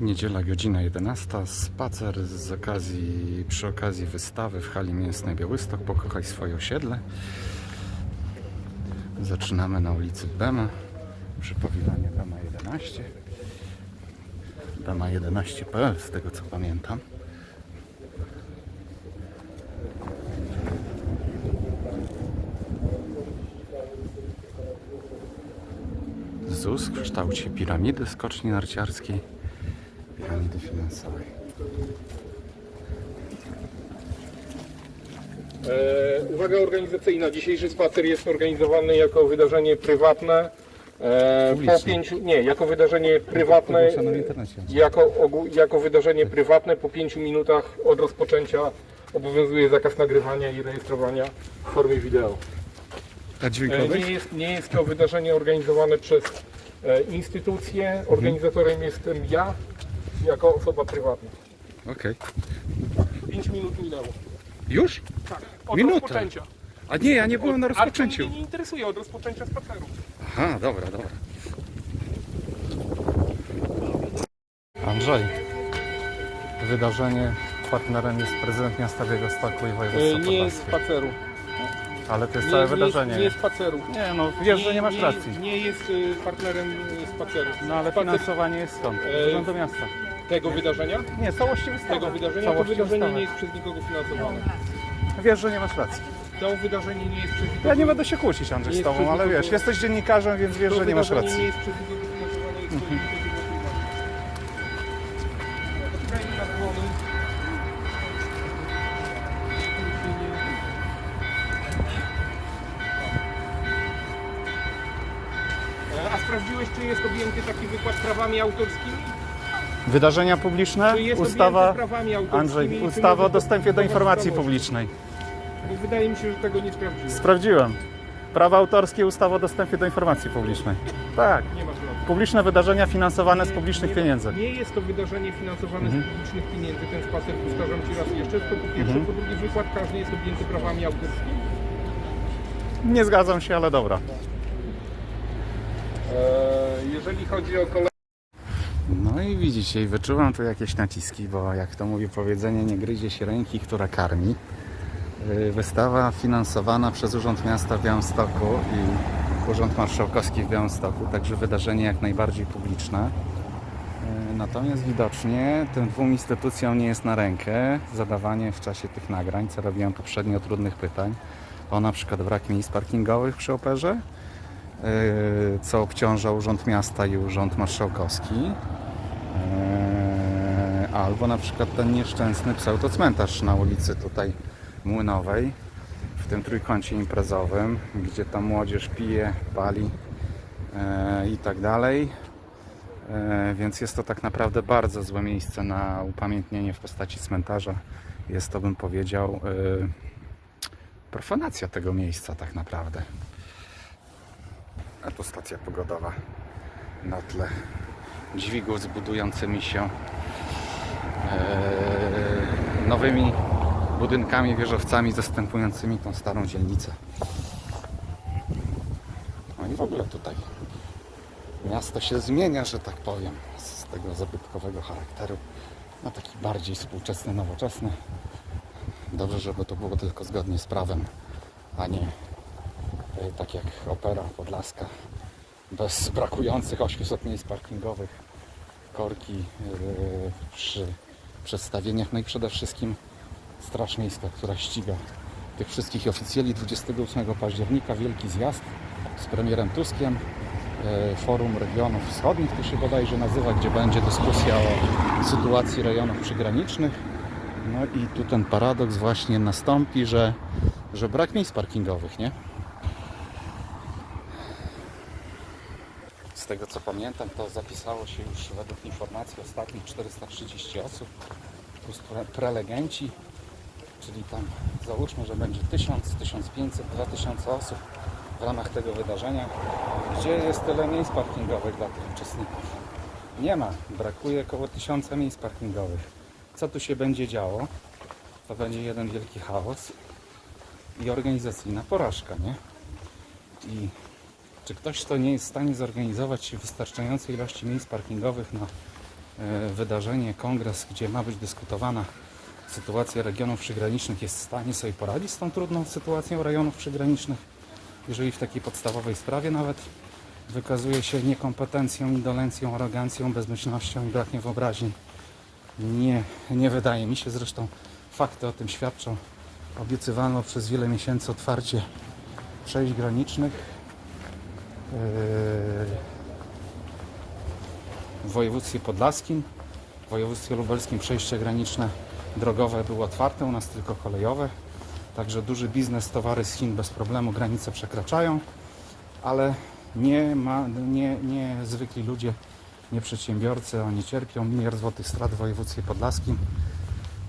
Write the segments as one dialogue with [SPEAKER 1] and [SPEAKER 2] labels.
[SPEAKER 1] Niedziela, godzina 11. Spacer z okazji, przy okazji wystawy w hali mięsnej Białystok. Pokochaj swoje osiedle. Zaczynamy na ulicy Bema. Przepowiadanie Bema 11. Bema 11.pl z tego co pamiętam. ZUS w kształcie piramidy skoczni narciarskiej,
[SPEAKER 2] E, uwaga organizacyjna. Dzisiejszy spacer jest organizowany jako wydarzenie prywatne. E, po
[SPEAKER 1] Publiczne.
[SPEAKER 2] pięciu, nie, jako wydarzenie prywatne.
[SPEAKER 1] Ogłoszone w internecie.
[SPEAKER 2] Jako, ogó- jako wydarzenie prywatne po pięciu minutach od rozpoczęcia obowiązuje zakaz nagrywania i rejestrowania w formie wideo.
[SPEAKER 1] A
[SPEAKER 2] E, nie, jest, nie jest to wydarzenie organizowane przez e, instytucję. Organizatorem jestem ja jako osoba prywatna.
[SPEAKER 1] Okej.
[SPEAKER 2] 5 minut minęło.
[SPEAKER 1] Już?
[SPEAKER 2] Tak, od
[SPEAKER 1] Minutę.
[SPEAKER 2] rozpoczęcia.
[SPEAKER 1] A nie, ja nie byłem na
[SPEAKER 2] A to
[SPEAKER 1] rozpoczęciu.
[SPEAKER 2] mnie nie interesuje od rozpoczęcia spaceru.
[SPEAKER 1] Aha, dobra, dobra. Andrzej, wydarzenie partnerem jest prezydent miasta Białegostoku i województwo
[SPEAKER 2] E, Nie jest spaceru.
[SPEAKER 1] Ale to jest
[SPEAKER 2] Nie,
[SPEAKER 1] całe
[SPEAKER 2] nie,
[SPEAKER 1] wydarzenie.
[SPEAKER 2] Nie, nie spaceru.
[SPEAKER 1] Nie, no wiesz, że nie masz racji.
[SPEAKER 2] Nie jest y, partnerem y, spaceru.
[SPEAKER 1] No ale
[SPEAKER 2] Spacer
[SPEAKER 1] finansowanie jest skąd?
[SPEAKER 2] E,
[SPEAKER 1] Z Urzędu Miasta.
[SPEAKER 2] Tego wydarzenia?
[SPEAKER 1] Nie, całości wystawy.
[SPEAKER 2] Tego wydarzenia? To
[SPEAKER 1] Całości
[SPEAKER 2] wydarzenie
[SPEAKER 1] wystawy.
[SPEAKER 2] nie jest przez nikogo finansowane.
[SPEAKER 1] Wiesz, że nie masz racji.
[SPEAKER 2] To wydarzenie nie jest przez nikogo
[SPEAKER 1] Ja nie będę się kłócić, Andrzej, z tobą, ale wiesz, jesteś dziennikarzem, więc wiesz,
[SPEAKER 2] to
[SPEAKER 1] że nie masz
[SPEAKER 2] wydarzenie
[SPEAKER 1] racji.
[SPEAKER 2] nie jest przez nikogo finansowane, jest to inicjatywa prywatna. Poczekajmy na dzwony. A sprawdziłeś, czy jest objęty taki wykład prawami autorskimi?
[SPEAKER 1] Wydarzenia publiczne,
[SPEAKER 2] Czy jest
[SPEAKER 1] ustawa,
[SPEAKER 2] prawami autorskimi?
[SPEAKER 1] Andrzej, ustawa o dostępie do informacji publicznej.
[SPEAKER 2] Bo wydaje mi się, że tego nie sprawdziłem.
[SPEAKER 1] Sprawdziłem. Prawa autorskie, ustawa o dostępie do informacji publicznej. Tak.
[SPEAKER 2] Nie masz racji.
[SPEAKER 1] Publiczne wydarzenia finansowane z publicznych
[SPEAKER 2] nie,
[SPEAKER 1] pieniędzy.
[SPEAKER 2] Nie jest to wydarzenie finansowane
[SPEAKER 1] Mhm.
[SPEAKER 2] z publicznych pieniędzy, ten spacer, powtarzam Ci raz jeszcze. To po pierwsze,
[SPEAKER 1] Mhm.
[SPEAKER 2] po drugie wykład każdy jest objęty prawami autorskimi.
[SPEAKER 1] Nie zgadzam się, ale dobra.
[SPEAKER 2] Eee, jeżeli chodzi o kolej...
[SPEAKER 1] No i widzicie, i wyczuwam tu jakieś naciski, bo jak to mówi powiedzenie, nie gryzie się ręki, która karmi. Yy, Wystawa finansowana przez Urząd Miasta w Białymstoku i Urząd Marszałkowski w Białymstoku, także wydarzenie jak najbardziej publiczne. Yy, Natomiast widocznie tym dwóm instytucjom nie jest na rękę zadawanie w czasie tych nagrań, co robiłem poprzednio, trudnych pytań o na przykład brak miejsc parkingowych przy operze, yy, co obciąża Urząd Miasta i Urząd Marszałkowski. Eee, Albo na przykład ten nieszczęsny pseudocmentarz na ulicy tutaj Młynowej, w tym trójkącie imprezowym, gdzie ta młodzież pije, pali eee, i tak dalej. Eee, Więc jest to tak naprawdę bardzo złe miejsce na upamiętnienie w postaci cmentarza. Jest to, bym powiedział, eee, profanacja tego miejsca tak naprawdę. A tu stacja pogodowa na tle dźwigów z budującymi się e, nowymi budynkami, wieżowcami zastępującymi tą starą dzielnicę. No i w ogóle tutaj miasto się zmienia, że tak powiem, z tego zabytkowego charakteru na taki bardziej współczesny, nowoczesny. Dobrze, żeby to było tylko zgodnie z prawem, a nie e, tak jak opera podlaska bez brakujących 800 miejsc parkingowych, korki yy, przy przedstawieniach, no i przede wszystkim Straż Miejska, która ściga tych wszystkich oficjeli 28 października, wielki zjazd z premierem Tuskiem, yy, Forum Regionów Wschodnich, to się bodajże nazywa, gdzie będzie dyskusja o sytuacji rejonów przygranicznych. No i tu ten paradoks właśnie nastąpi, że, że brak miejsc parkingowych, nie? Tego co pamiętam, to zapisało się już według informacji ostatnich 430 osób, plus pre- prelegenci, czyli tam załóżmy, że będzie 1000, 1500, 2000 osób w ramach tego wydarzenia. Gdzie jest tyle miejsc parkingowych dla tych uczestników? Nie ma, brakuje około 1000 miejsc parkingowych. Co tu się będzie działo? To będzie jeden wielki chaos i organizacyjna porażka, nie? I czy ktoś, kto nie jest w stanie zorganizować wystarczającej ilości miejsc parkingowych na e, wydarzenie, kongres, gdzie ma być dyskutowana sytuacja regionów przygranicznych, jest w stanie sobie poradzić z tą trudną sytuacją rejonów przygranicznych, jeżeli w takiej podstawowej sprawie nawet wykazuje się niekompetencją, indolencją, arogancją, bezmyślnością i brakiem wyobraźni. Nie, nie wydaje mi się, zresztą fakty o tym świadczą. Obiecywano przez wiele miesięcy otwarcie przejść granicznych. W województwie podlaskim, w województwie lubelskim przejście graniczne drogowe było otwarte, u nas tylko kolejowe. Także duży biznes, towary z Chin bez problemu granice przekraczają, ale nie, ma, nie, nie zwykli ludzie, nie przedsiębiorcy, oni cierpią. Miliard złotych strat w województwie podlaskim.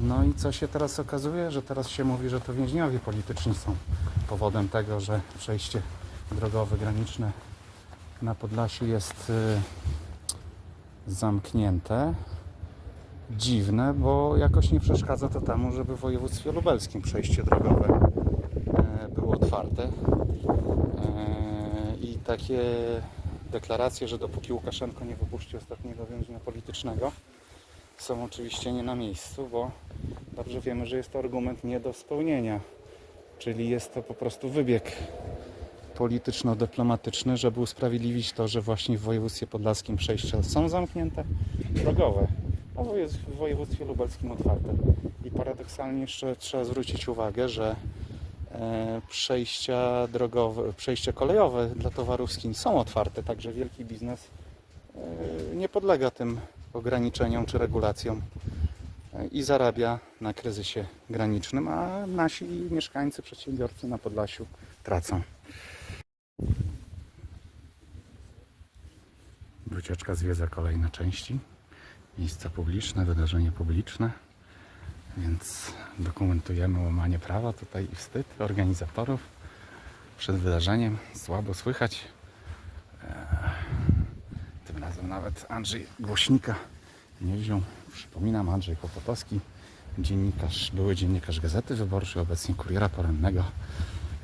[SPEAKER 1] No i co się teraz okazuje? Że teraz się mówi, że to więźniowie polityczni są powodem tego, że przejście drogowe graniczne na Podlasiu jest y, zamknięte. Dziwne, bo jakoś nie przeszkadza to temu, żeby w województwie lubelskim przejście drogowe e, było otwarte. E, I takie deklaracje, że dopóki Łukaszenko nie wypuści ostatniego więźnia politycznego, są oczywiście nie na miejscu, bo dobrze wiemy, że jest to argument nie do spełnienia. Czyli jest to po prostu wybieg polityczno-dyplomatyczny, żeby usprawiedliwić to, że właśnie w województwie podlaskim przejścia są zamknięte, drogowe, a woje- w województwie lubelskim otwarte. I paradoksalnie jeszcze trzeba zwrócić uwagę, że e, przejścia drogowe, przejścia kolejowe dla towarów z Chin są otwarte, także wielki biznes e, nie podlega tym ograniczeniom czy regulacjom e, i zarabia na kryzysie granicznym, a nasi mieszkańcy, przedsiębiorcy na Podlasiu tracą. Wycieczka zwiedza kolejne części. Miejsca publiczne, wydarzenie publiczne. Więc dokumentujemy łamanie prawa tutaj i wstyd organizatorów przed wydarzeniem. Słabo słychać. Eee, Tym razem nawet Andrzej Głośnika nie wziął. Przypominam, Andrzej Kłopotowski, dziennikarz, były dziennikarz Gazety Wyborczej, obecnie Kuriera Porannego,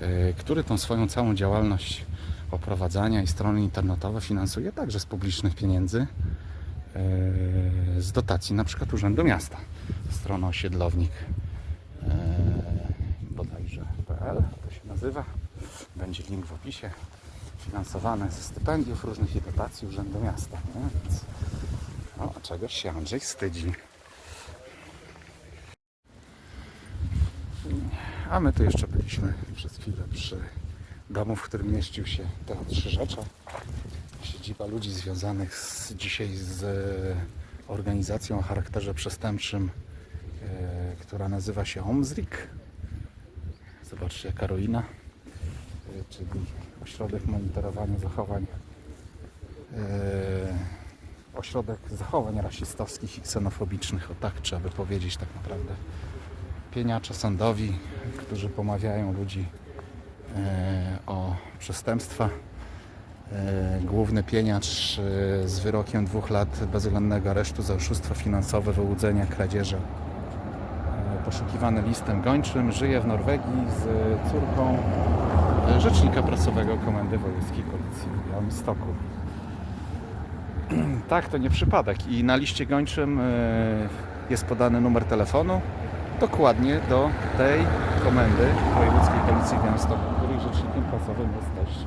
[SPEAKER 1] e, który tą swoją całą działalność oprowadzania i strony internetowe finansuje także z publicznych pieniędzy, e, z dotacji na przykład Urzędu Miasta. Strona osiedlownik e, bodajże PL to się nazywa. Będzie link w opisie. Finansowane ze stypendiów różnych i dotacji Urzędu Miasta. Nie? Więc, no, czegoś się Andrzej wstydzi. A my tu jeszcze byliśmy przez chwilę przy domu, w którym mieścił się Teatr Rzecza. Siedziba ludzi związanych z, dzisiaj z e, organizacją o charakterze przestępczym, e, która nazywa się OMZRIK. Zobaczcie, jaka ruina, e, czyli Ośrodek Monitorowania Zachowań e, Ośrodek Zachowań Rasistowskich i Ksenofobicznych, o tak trzeba by powiedzieć tak naprawdę. Pieniacze sądowi, którzy pomawiają ludzi o przestępstwa. E, Główny pieniacz e, z wyrokiem dwóch lat bezwzględnego aresztu za oszustwo finansowe, wyłudzenia, kradzieże. E, Poszukiwany listem gończym, żyje w Norwegii z córką e, rzecznika prasowego Komendy Wojewódzkiej Policji w Białymstoku. Tak, to nie przypadek. I na liście gończym e, jest podany numer telefonu dokładnie do tej komendy Wojewódzkiej Policji w Białymstoku, której rzecznikiem prasowym jest też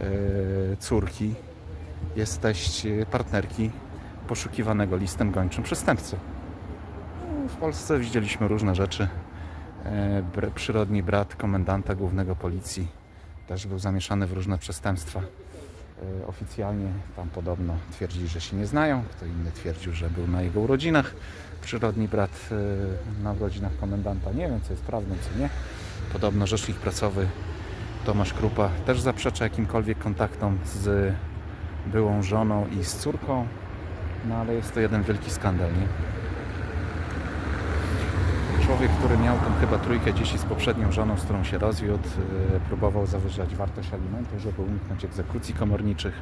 [SPEAKER 1] e, córki, jest teść e, partnerki poszukiwanego listem gończym przestępcy. No, W Polsce widzieliśmy różne rzeczy. E, Przyrodni brat komendanta głównego policji też był zamieszany w różne przestępstwa. Oficjalnie tam podobno twierdzili, że się nie znają, kto inny twierdził, że był na jego urodzinach. Przyrodni brat na urodzinach komendanta, nie wiem co jest prawdą, co nie. Podobno rzecznik prasowy Tomasz Krupa też zaprzecza jakimkolwiek kontaktom z byłą żoną i z córką, no ale jest to jeden wielki skandal, nie? Człowiek, który miał tam chyba trójkę dzieci z poprzednią żoną, z którą się rozwiódł, e, próbował zawyżać wartość alimentu, żeby uniknąć egzekucji komorniczych.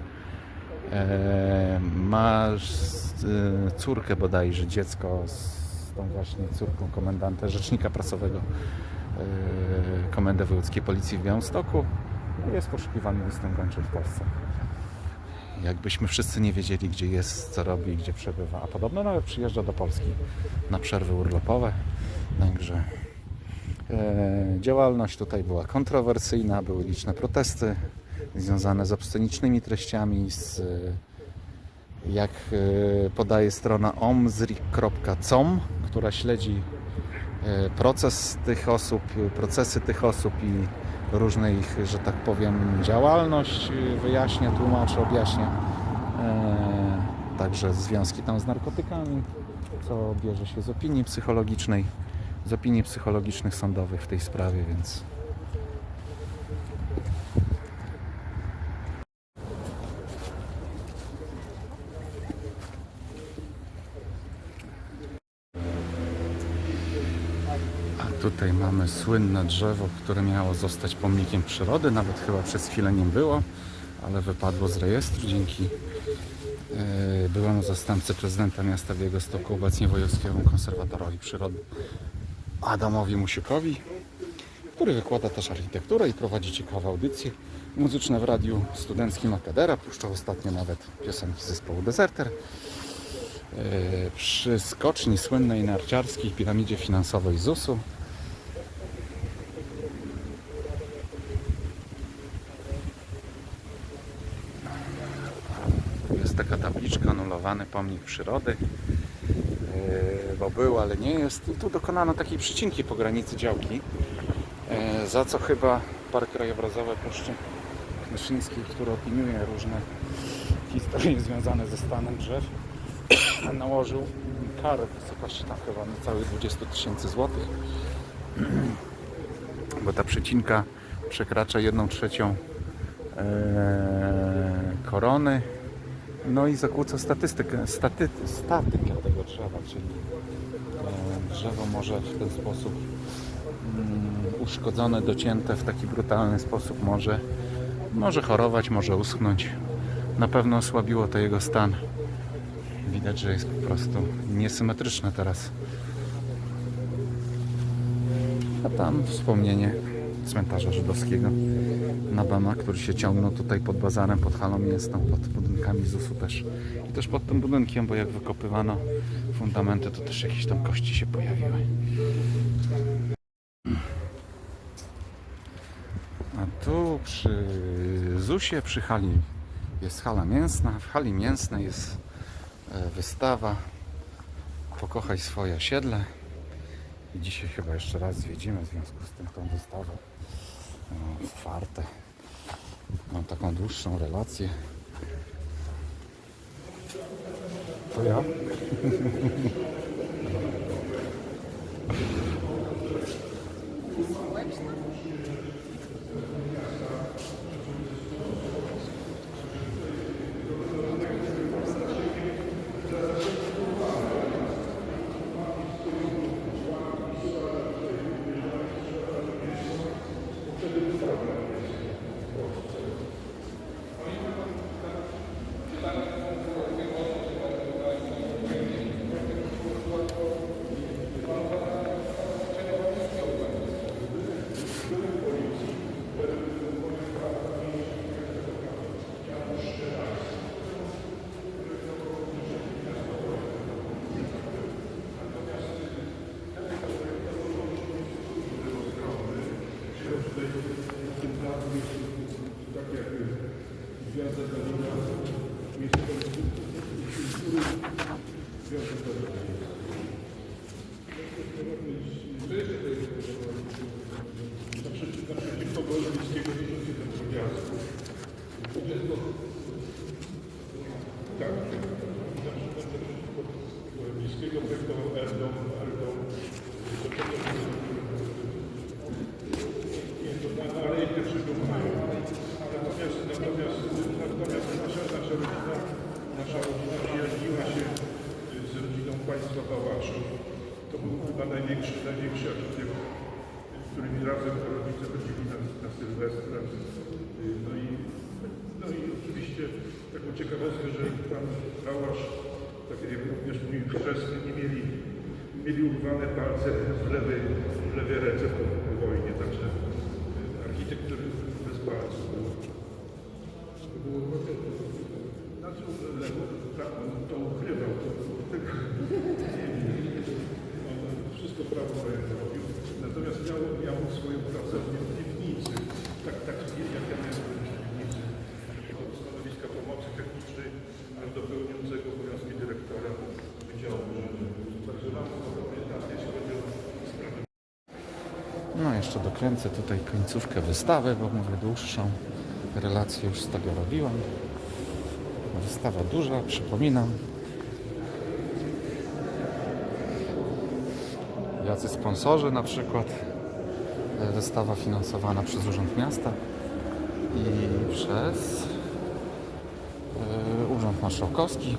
[SPEAKER 1] E, ma e, córkę bodajże, dziecko z tą właśnie córką komendanta, rzecznika prasowego e, Komendy Wojewódzkiej Policji w Białymstoku. Jest poszukiwany gończym w Polsce. Jakbyśmy wszyscy nie wiedzieli, gdzie jest, co robi, gdzie przebywa. A podobno nawet przyjeżdża do Polski na przerwy urlopowe. Także e, działalność tutaj była kontrowersyjna, były liczne protesty związane z obscenicznymi treściami, z jak e, podaje strona omzri.com, która śledzi proces tych osób, procesy tych osób i różne ich, że tak powiem, działalność e, wyjaśnia, tłumaczy, objaśnia. E, Także związki tam z narkotykami, co bierze się z opinii psychologicznej, z opinii psychologicznych sądowych w tej sprawie, więc tutaj mamy słynne drzewo, które miało zostać pomnikiem przyrody. Nawet chyba przez chwilę nim było, ale wypadło z rejestru dzięki e, byłemu zastępcy prezydenta miasta Białegostoku, obecnie wojewódzkiemu konserwatorowi przyrody Adamowi Musikowi, który wykłada też architekturę i prowadzi ciekawe audycje muzyczne w radiu studenckim Akadera. Puszczał ostatnio nawet piosenki zespołu Deserter. E, Przy skoczni słynnej narciarskiej piramidzie finansowej ZUS-u Tu jest taka anulowany pomnik przyrody, Yy, bo był, ale nie jest. I tu dokonano takiej przycinki po granicy działki, yy, za co chyba Park Krajobrazowy Puszczy Myszyńskiej, który opiniuje różne historie związane ze stanem drzew, nałożył karę w wysokości tam chyba niecałych 20 tysięcy złotych, bo ta przycinka przekracza 1 trzecią yy, korony no i zakłóca statystykę, staty, statykę tego drzewa, czyli e, drzewo może w ten sposób mm, uszkodzone, docięte w taki brutalny sposób może, może chorować, może uschnąć. Na pewno osłabiło to jego stan. Widać, że jest po prostu niesymetryczne teraz. A tam wspomnienie cmentarza żydowskiego na Bama, który się ciągnął tutaj pod bazarem, pod halą mięsną, pod budynkami ZUS-u też. I też pod tym budynkiem, bo jak wykopywano fundamenty, to też jakieś tam kości się pojawiły. A tu przy ZUS-ie, przy hali jest hala mięsna. W hali mięsnej jest e, wystawa Pokochaj swoje osiedle. I dzisiaj chyba jeszcze raz zwiedzimy w związku z tym tą wystawę. Otwarte. Mam taką dłuższą relację. To ja?
[SPEAKER 3] Bliskiego projektował Erdom, Erdom, nie, to na, na Alei Pierwszego Maja. Natomiast, natomiast, natomiast nasza, nasza rodzina, nasza rodzina przyjaźniła się z rodziną państwa Bałaszów. To był chyba największy, największy architekt, z którymi razem rodzice chodzili na, na Sylwestra. No i, no i oczywiście taką ciekawostkę, że pan Bałasz, tak jak również mój chrzestny, nie mieli, mieli urwane palce w lewej, w lewej ręce po, wojnie, także architekt, który bez palców. To było Znaczy, Lewo tak, to ukrywał, to, to, nie wiem, on wszystko prawo robił. Natomiast miał, miał swoją pracownię w piwnicy, tak, tak jak ja
[SPEAKER 1] jeszcze dokręcę tutaj końcówkę wystawy, bo mówię dłuższą relację już z tego robiłem. Wystawa duża, przypominam. Jacy sponsorzy na przykład. Wystawa finansowana przez Urząd Miasta i przez e, Urząd Marszałkowski.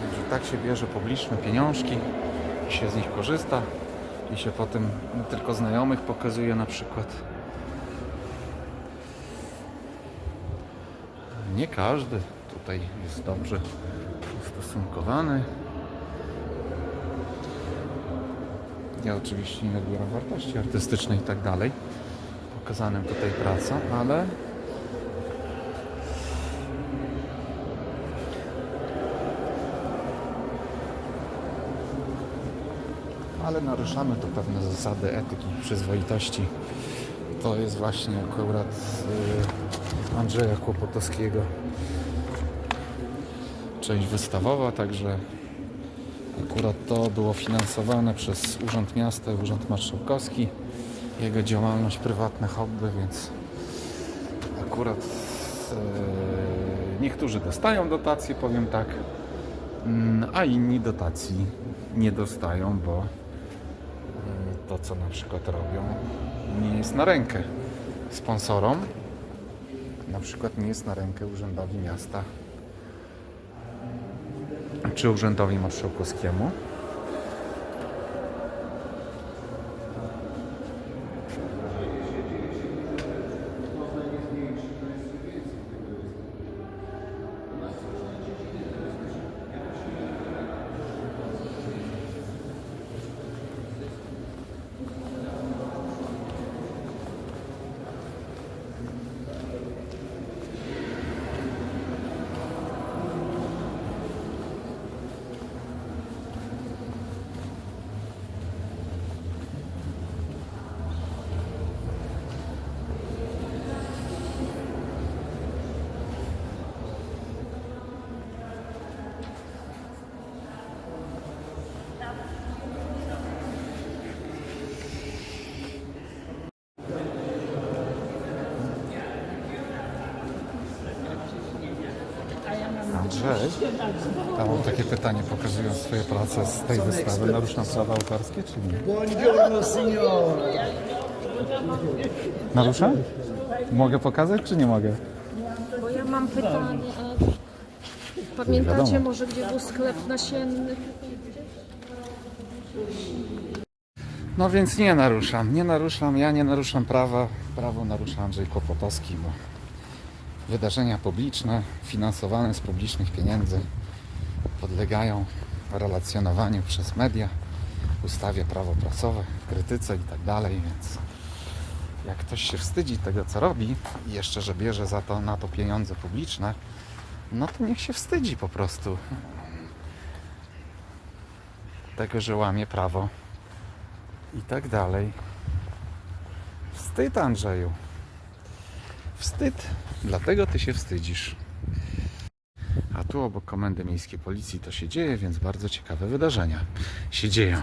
[SPEAKER 1] Także tak się bierze publiczne pieniążki i się z nich korzysta i się potem tylko znajomych pokazuje na przykład. Nie każdy tutaj jest dobrze ustosunkowany. Ja oczywiście nie nabieram wartości artystycznej i tak dalej. Pokazanym tutaj pracą, ale ale naruszamy tu pewne zasady etyki, przyzwoitości. To jest właśnie akurat y, Andrzeja Kłopotowskiego część wystawowa, także akurat to było finansowane przez Urząd Miasta i Urząd Marszałkowski. Jego działalność, prywatne hobby, więc akurat y, niektórzy dostają dotacje, powiem tak, mm, a inni dotacji nie dostają, bo co na przykład robią, nie jest na rękę sponsorom. Na przykład nie jest na rękę Urzędowi Miasta czy Urzędowi Marszałkowskiemu. Andrzej, ja mam takie pytanie, pokazując swoje prace z tej wystawy. Naruszam prawa autorskie, czy nie?
[SPEAKER 4] Buongiorno signor.
[SPEAKER 1] Naruszam? Mogę pokazać, czy nie mogę?
[SPEAKER 5] Bo ja mam pytanie, a pamiętacie
[SPEAKER 1] wiadomo.
[SPEAKER 5] może gdzie był sklep nasienny?
[SPEAKER 1] No więc nie naruszam, nie naruszam, ja nie naruszam prawa. Prawo narusza Andrzej Kłopotowski, bo wydarzenia publiczne, finansowane z publicznych pieniędzy podlegają relacjonowaniu przez media, ustawie prawo prasowe, krytyce i tak więc jak ktoś się wstydzi tego, co robi i jeszcze, że bierze za to na to pieniądze publiczne, no to niech się wstydzi po prostu tego, że łamie prawo i tak dalej. Wstyd, Andrzeju. Wstyd, dlatego ty się wstydzisz. A tu obok Komendy Miejskiej Policji to się dzieje, więc bardzo ciekawe wydarzenia się dzieją.